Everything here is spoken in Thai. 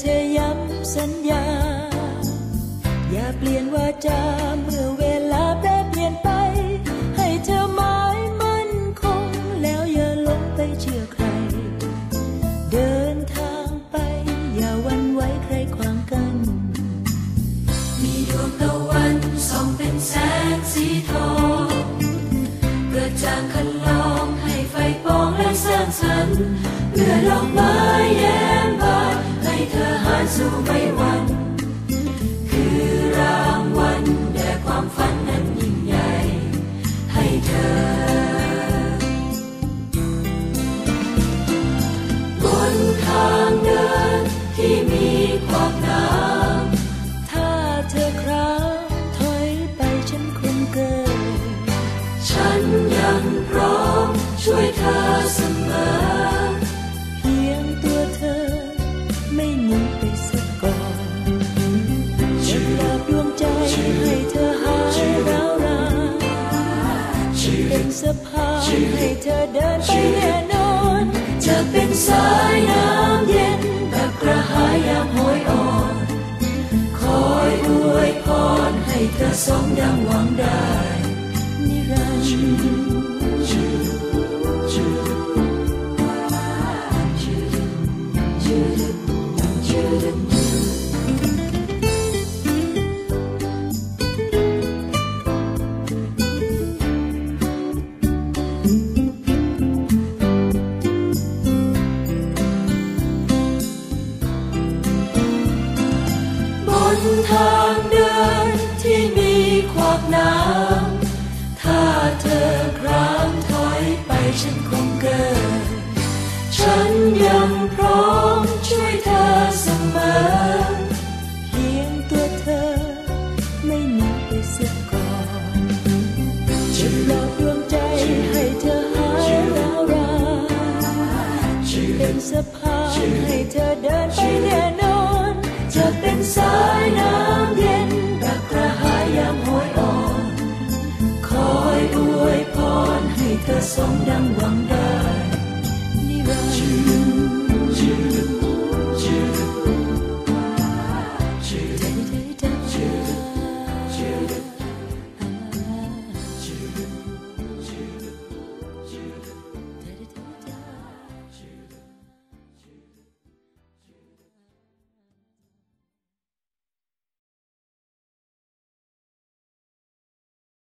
เธอย้ำสัญญา อย่าเปลี่ยนวาจาเมื่อ และสร้างสรรค์เพื่อดอกไม้แย้มบานให้เธอหานสู่ไม่วัน คือรางวัลแด่ความฝันนั้นยิ่งใหญ่ ให้เธอ บนทางเดินที่มีขอบน้ำ ช่วยเธอเสมอ เพียงตัวเธอไม่หนีไปสักก่อนจะปลอบดวงใจให้เธอหายร้าวรานเป็นสะพานให้เธอเดินไปแน่นอนจะเป็นสายน้ำเย็นแบบกระหายยามโหยอ่อน คอยอวยพรให้เธอสมดังหวังได้นิรันดร์ ทางเดินที่มีขวากน้ำถ้าเธอครามถอยไปฉันคงเกิน ฉันยังพร้อมช่วยเธอเสมอ เพียงตัวเธอไม่หนีไปสักก่อนจะหลอกดวงใจให้เธอหายร้วราเป็นสะพานให้เธอเดินไป อวยพร